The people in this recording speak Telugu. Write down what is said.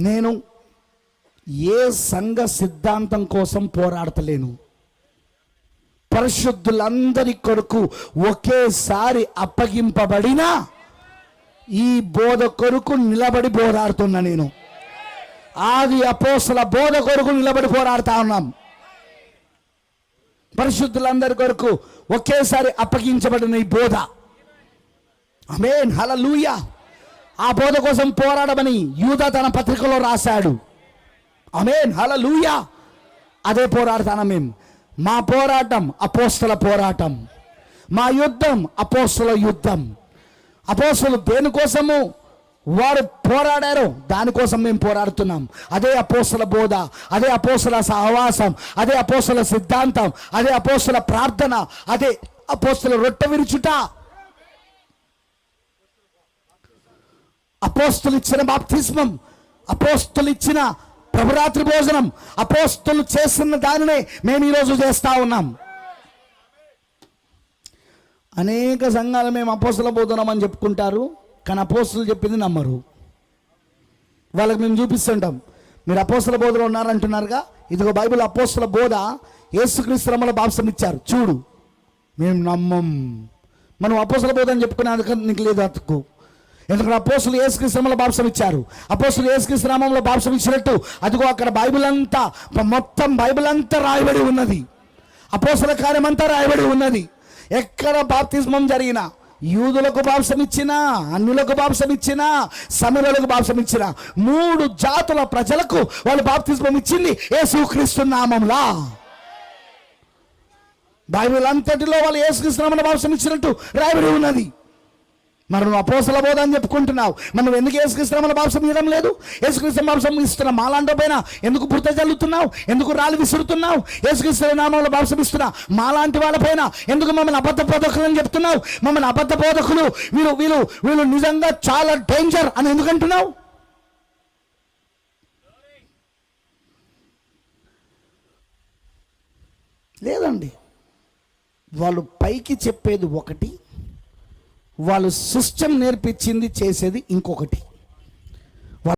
నేను ఏ సంఘ సిద్ధాంతం కోసం పోరాడతలేను. పరిశుద్ధులందరి కొరకు ఒకేసారి అప్పగింపబడిన ఈ బోధ కొరకు నిలబడి పోరాడుతున్నా నేను. ఆది అపోసల బోధ కొరకు నిలబడి పోరాడుతా ఉన్నాం. పరిశుద్ధులందరి కొరకు ఒకేసారి అప్పగించబడిన ఈ బోధ. అమేన్ హలలుయ ఆ బోధ కోసం పోరాడమని యూదా తన పత్రికలో రాశాడు. అమేన్ లూయా అదే పోరాడతాను మేము మా పోరాటం అపోస్తల పోరాటం. మా యుద్ధం అపోస్తల యుద్ధం. అపోస్తలు దేనికోసము వారు పోరాడారు దానికోసం మేము పోరాడుతున్నాం. అదే అపోసల బోధ అదే అపోసల సహవాసం అదే అపోసల సిద్ధాంతం అదే అపోసల ప్రార్థన అదే అపోసల రొట్టె విరుచుట. అపోస్తులు ఇచ్చిన బాప్తిస్మం అపోస్తులు ఇచ్చిన ప్రభురాత్రి భోజనం అపోస్తులు చేస్తున్న దానినే మేము ఈరోజు చేస్తా ఉన్నాం. అనేక సంఘాలు మేము అపోస్తుల బోధనమని చెప్పుకుంటారు కానీ అపోస్తులు చెప్పింది నమ్మరు. వాళ్ళకి మేము చూపిస్తుంటాం మీరు అపోస్తుల బోధలో ఉన్నారంటున్నారుగా ఇదిగో బైబిల్ అపోస్తుల బోధ యేసుక్రీస్తుల బాప్సం ఇచ్చారు. చూడు మేము నమ్మం. మనం అపోసల బోధ అని చెప్పుకునే అందుకని నీకు లేదు అతుకు. ఎందుకంటే అపోసులు యేసుక్రీస్తుల బాప్సం ఇచ్చారు. అపోసులు యేసుక్రీస్తునామంలో బాప్సం ఇచ్చినట్టు అదిగో అక్కడ బైబిల్ అంతా మొత్తం బైబిల్ అంతా రాయబడి ఉన్నది. అపోసుల కార్యం అంతా రాయబడి ఉన్నది. ఎక్కడ బాప్తిస్మం జరిగినా యూదులకు బాప్సం ఇచ్చినా అన్నులకు బాప్సం ఇచ్చినా సమరులకు బాప్సం ఇచ్చినా మూడు జాతుల ప్రజలకు వాళ్ళు బాప్తిజమం ఇచ్చింది యేసుక్రీస్తు నామంలా. బైబిల్ అంతటిలో వాళ్ళు యేసుక్రీస్తునామని బాప్సం ఇచ్చినట్టు రాయబడి ఉన్నది. మరి నువ్వు అపోసల బోధ అని చెప్పుకుంటున్నావు. మరి నువ్వు ఎందుకు యేసుక్రీస్తునామని బాప్సం ఇవ్వడం లేదు? యేసుక్రీస్తు బాప్సం ఇస్తున్నా మాలాంటి పైన ఎందుకు బుర్త చల్లుతున్నావు ఎందుకు రాళ్ళు విసురుతున్నావు? యేసుక్రీస్తు నామంలో బాప్సం ఇస్తున్నా మాలాంటి వాళ్ళపైన ఎందుకు మమ్మల్ని అబద్ధ బోధకులు అని చెప్తున్నావు? మమ్మల్ని అబద్ధ బోధకులు వీళ్ళు వీళ్ళు వీళ్ళు నిజంగా చాలా డేంజర్ అని ఎందుకు అంటున్నావు లేదండి. వాళ్ళు పైకి చెప్పేది ఒకటి వాళ్ళు సిస్టమ్ నేర్పించింది చేసేది ఇంకొకటి.